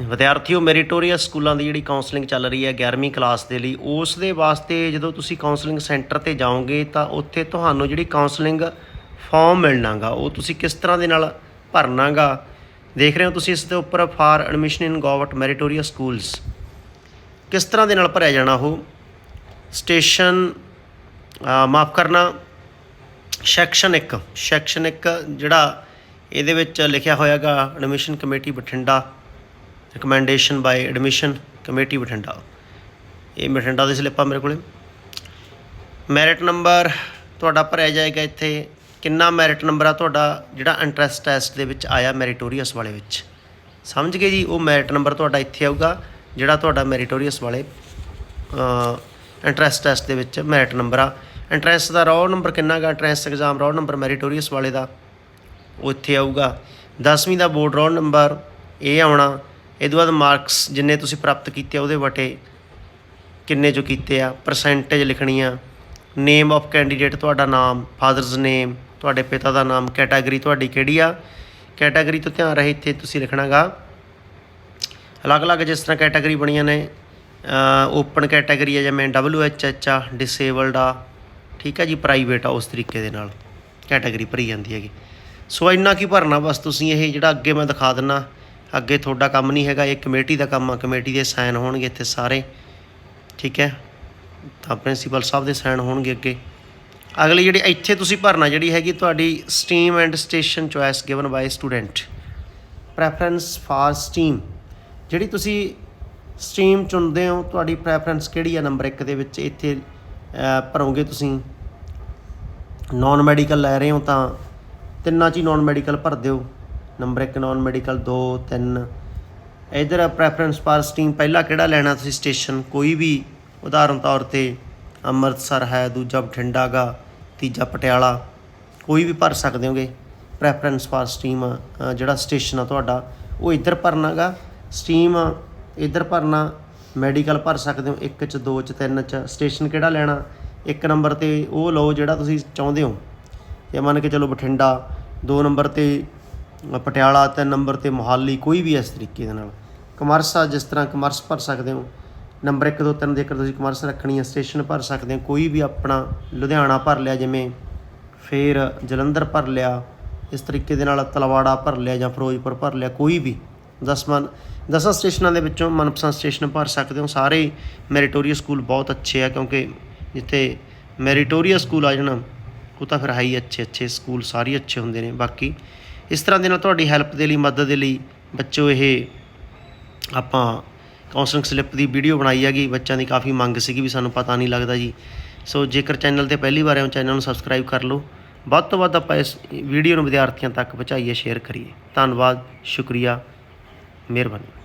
ਵਿਦਿਆਰਥੀਓ meritorious ਸਕੂਲਾਂ ਦੀ ਜਿਹੜੀ counselling ਚੱਲ ਰਹੀ ਹੈ 11ਵੀਂ ਕਲਾਸ ਦੇ ਲਈ ਉਸ ਦੇ ਵਾਸਤੇ ਜਦੋਂ ਤੁਸੀਂ ਕਾਉਂਸਲਿੰਗ ਸੈਂਟਰ ਤੇ ਜਾਓਗੇ ਤਾਂ ਉੱਥੇ ਤੁਹਾਨੂੰ ਜਿਹੜੀ ਕਾਉਂਸਲਿੰਗ ਫਾਰਮ ਮਿਲਣਾਗਾ, ਉਹ ਤੁਸੀਂ ਕਿਸ ਤਰ੍ਹਾਂ ਦੇ ਨਾਲ ਭਰਨਾਗਾ? ਦੇਖ ਰਹੇ ਹੋ ਤੁਸੀਂ ਇਸ ਦੇ ਉੱਪਰ for admission in government meritorious schools. ਕਿਸ ਤਰ੍ਹਾਂ ਦੇ ਨਾਲ ਭਰਿਆ ਜਾਣਾ ਉਹ? ਸਟੇਸ਼ਨ ਮਾਫ ਕਰਨਾ ਸੈਕਸ਼ਨ 1 ਸੈਕਸ਼ਨ 1 ਜਿਹੜਾ ਇਹਦੇ ਵਿੱਚ ਲਿਖਿਆ ਹੋਇਆਗਾ admission committee Bathinda. Recommendation by admission committee Bathinda. ਇਹ ਬਠਿੰਡਾ ਦੇ ਸਲਿੱਪ ਆ ਮੇਰੇ ਕੋਲੇ। ਮੈਰਿਟ ਨੰਬਰ ਤੁਹਾਡਾ ਭਰਿਆ ਜਾਏਗਾ ਇੱਥੇ। ਕਿੰਨਾ ਮੈਰਿਟ ਨੰਬਰ ਆ ਤੁਹਾਡਾ? ਜਿਹੜਾ ਇੰਟਰੈਸਟ ਟੈਸਟ ਦੇ ਵਿੱਚ ਆਇਆ ਮੈਰੀਟੋਰੀਅਸ ਵਾਲੇ ਵਿੱਚ। ਸਮਝ ਗਏ ਜੀ? ਉਹ ਮੈਰਿਟ ਨੰਬਰ ਤੁਹਾਡਾ ਇੱਥੇ ਆਊਗਾ, ਜਿਹੜਾ ਤੁਹਾਡਾ ਮੈਰੀਟੋਰੀਅਸ ਵਾਲੇ ਇੰਟਰੈਸਟ ਟੈਸਟ ਦੇ ਵਿੱਚ ਮੈਰਿਟ ਨੰਬਰ ਆ। ਇੰਟਰੈਸਟ ਦਾ ਰੋਲ ਨੰਬਰ ਕਿੰਨਾ ਗਾ? Entrance exam roll number meritorious ਵਾਲੇ ਦਾ। ਉਹ ਇੱਥੇ ਆਊਗਾ। 10ਵੀਂ ਦਾ ਬੋਰਡ ਰੋਲ ਨੰਬਰ ਇਹ ਆਉਣਾ। ਇਹ ਤੋਂ ਬਾਅਦ ਮਾਰਕਸ ਜਿੰਨੇ ਤੁਸੀਂ ਪ੍ਰਾਪਤ ਕੀਤੇ ਆ, ਉਹਦੇ ਵਟੇ ਕਿੰਨੇ ਜੋ ਕੀਤੇ ਆ ਪਰਸੈਂਟੇਜ ਲਿਖਣੀ ਆ ਨੇਮ ਆਫ ਕੈਂਡੀਡੇਟ ਤੁਹਾਡਾ ਨਾਮ ਫਾਦਰਸ ਨੇਮ ਤੁਹਾਡੇ ਪਿਤਾ ਦਾ ਨਾਮ ਕੈਟਾਗਰੀ ਤੁਹਾਡੀ ਕਿਹੜੀ ਆ ਕੈਟਾਗਰੀ ਤੋਂ ਧਿਆਨ ਰਹੇ ਇੱਥੇ ਤੁਸੀਂ ਲਿਖਣਾਗਾ। ਅਲੱਗ-ਅਲੱਗ ਜਿਸ ਤਰ੍ਹਾਂ ਕੈਟਾਗਰੀ ਬਣੀਆਂ ਨੇ ਓਪਨ ਕੈਟਾਗਰੀ ਆ ਜਿਵੇਂ ਡਬਲਯੂ ਐਚ ਐਚ ਆ ਡਿਸੇਬਲਡ ਆ ਠੀਕ ਆ ਜੀ ਪ੍ਰਾਈਵੇਟ ਆ ਉਸ ਤਰੀਕੇ ਦੇ ਨਾਲ ਕੈਟਾਗਰੀ ਭਰੀ ਜਾਂਦੀ ਹੈਗੀ। ਸੋ ਇੰਨਾ ਕੀ ਭਰਨਾ ਬਸ ਤੁਸੀਂ ਇਹ ਜਿਹੜਾ ਅੱਗੇ ਮੈਂ ਦਿਖਾ ਦਿੰਨਾ ਅੱਗੇ ਤੁਹਾਡਾ ਕੰਮ ਨਹੀਂ ਹੈਗਾ, ਇਹ ਕਮੇਟੀ ਦਾ ਕੰਮ ਆ, ਕਮੇਟੀ ਦੇ ਸਾਈਨ ਹੋਣਗੇ ਇੱਥੇ ਸਾਰੇ। ਠੀਕ ਹੈ? ਤਾਂ ਪ੍ਰਿੰਸੀਪਲ ਸਾਹਿਬ ਦੇ ਸਾਈਨ ਹੋਣਗੇ ਅੱਗੇ। ਅਗਲੀ ਜਿਹੜੀ ਇੱਥੇ ਤੁਸੀਂ ਭਰਨਾ, ਜਿਹੜੀ ਹੈਗੀ ਤੁਹਾਡੀ stream and station choice given by student preference for stream ਜਿਹੜੀ ਤੁਸੀਂ ਸਟਰੀਮ ਚੁਣਦੇ ਹੋ, ਤੁਹਾਡੀ ਪ੍ਰੈਫਰੈਂਸ ਕਿਹੜੀ ਆ ਨੰਬਰ 1 ਦੇ ਵਿੱਚ? ਇੱਥੇ ਭਰੋਗੇ ਤੁਸੀਂ। ਨਾਨ ਮੈਡੀਕਲ ਲੈ ਰਹੇ ਹੋ ਤਾਂ ਤਿੰਨਾਂ 'ਚ ਹੀ ਨਾਨ ਮੈਡੀਕਲ ਭਰ ਦਿਓ। ਨੰਬਰ 1 ਨਾਨ ਮੈਡੀਕਲ 2 3 ਇਧਰ ਪ੍ਰੈਫਰੈਂਸ ਪਾਰ ਸਟੀਮ ਪਹਿਲਾ ਕਿਹੜਾ ਲੈਣਾ ਤੁਸੀਂ ਸਟੇਸ਼ਨ ਕੋਈ ਵੀ ਉਦਾਹਰਨ ਤੌਰ ਤੇ ਅੰਮ੍ਰਿਤਸਰ ਹੈ, ਦੂਜਾ ਬਠਿੰਡਾ ਗਾ ਤੀਜਾ ਪਟਿਆਲਾ, ਕੋਈ ਵੀ ਭਰ ਸਕਦੇ ਹੋਗੇ। ਪ੍ਰੈਫਰੈਂਸ ਫਾਰ ਸਟਰੀਮ ਜਿਹੜਾ ਸਟੇਸ਼ਨ ਆ ਤੁਹਾਡਾ, ਉਹ ਇੱਧਰ ਭਰਨਾਗਾ ਸਟਰੀਮ ਇੱਧਰ ਭਰਨਾ ਮੈਡੀਕਲ ਭਰ ਸਕਦੇ ਹੋ 1 ਚ 2 ਚ 3 ਚ। ਸਟੇਸ਼ਨ ਕਿਹੜਾ ਲੈਣਾ? ਇੱਕ ਨੰਬਰ ਤੇ ਉਹ ਲਓ ਜਿਹੜਾ ਤੁਸੀਂ ਚਾਹੁੰਦੇ ਹੋ। ਜੇ ਮੰਨ ਕੇ ਚਲੋ ਬਠਿੰਡਾ, ਦੋ ਨੰਬਰ ਤੇ ਪਟਿਆਲਾ ਤਿੰਨ ਨੰਬਰ ਤੇ ਮੋਹਾਲੀ ਕੋਈ ਵੀ ਇਸ ਤਰੀਕੇ ਦੇ ਨਾਲ। ਕਮਰਸ ਆ, ਜਿਸ ਤਰ੍ਹਾਂ ਕਮਰਸ ਭਰ ਸਕਦੇ ਹੋ। ਨੰਬਰ 1 2 3 ਜੇਕਰ ਤੁਸੀਂ ਕਮਰਸ ਰੱਖਣੀ ਹੈ ਸਟੇਸ਼ਨ ਭਰ ਸਕਦੇ ਹੋ। ਕੋਈ ਵੀ ਆਪਣਾ ਲੁਧਿਆਣਾ ਭਰ ਲਿਆ, ਜਿਵੇਂ ਫੇਰ ਜਲੰਧਰ ਭਰ ਲਿਆ, ਇਸ ਤਰੀਕੇ ਦੇ ਨਾਲ ਤਲਵਾੜਾ ਭਰ ਲਿਆ ਜਾਂ ਫਿਰੋਜ਼ਪੁਰ ਭਰ ਲਿਆ, ਕੋਈ ਵੀ ਦਸਵਾਂ ਦਸਾਂ ਸਟੇਸ਼ਨਾਂ ਦੇ ਵਿੱਚੋਂ ਮਨਪਸੰਦ ਸਟੇਸ਼ਨ ਭਰ ਸਕਦੇ ਹੋ। ਸਾਰੇ ਮੈਰੀਟੋਰੀਅਸ ਸਕੂਲ ਬਹੁਤ ਅੱਛੇ ਆ, ਕਿਉਂਕਿ ਜਿੱਥੇ ਮੈਰੀਟੋਰੀਅਸ ਸਕੂਲ ਆ ਜਾਣਾ, ਉਹ ਤਾਂ ਫਿਰ ਹੈ ਹੀ ਅੱਛੇ ਅੱਛੇ ਸਕੂਲ ਸਾਰੇ ਅੱਛੇ ਹੁੰਦੇ ਨੇ। ਬਾਕੀ ਇਸ ਤਰ੍ਹਾਂ ਦੇ ਨਾਲ ਤੁਹਾਡੀ ਹੈਲਪ ਦੇ ਲਈ, ਮਦਦ ਦੇ ਲਈ ਬੱਚੋ, ਇਹ ਆਪਾਂ ਕਾਉਂਸਲਿੰਗ ਸਲਿੱਪ ਦੀ ਵੀਡੀਓ ਬਣਾਈ ਹੈਗੀ। ਬੱਚਿਆਂ ਦੀ ਕਾਫੀ ਮੰਗ ਸੀਗੀ ਵੀ ਸਾਨੂੰ ਪਤਾ ਨਹੀਂ ਲੱਗਦਾ ਜੀ। ਸੋ ਜੇਕਰ ਚੈਨਲ ਤੇ ਪਹਿਲੀ ਵਾਰ ਆਏ ਚੈਨਲ ਨੂੰ ਸਬਸਕ੍ਰਾਈਬ ਕਰ ਲਓ। ਵੱਧ ਤੋਂ ਵੱਧ ਆਪਾਂ ਇਸ ਵੀਡੀਓ ਨੂੰ ਵਿਦਿਆਰਥੀਆਂ ਤੱਕ ਪਹੁੰਚਾਈਏ ਸ਼ੇਅਰ ਕਰੀਏ। ਧੰਨਵਾਦ, ਸ਼ੁਕਰੀਆ, ਮਿਹਰਬਾਨੀ।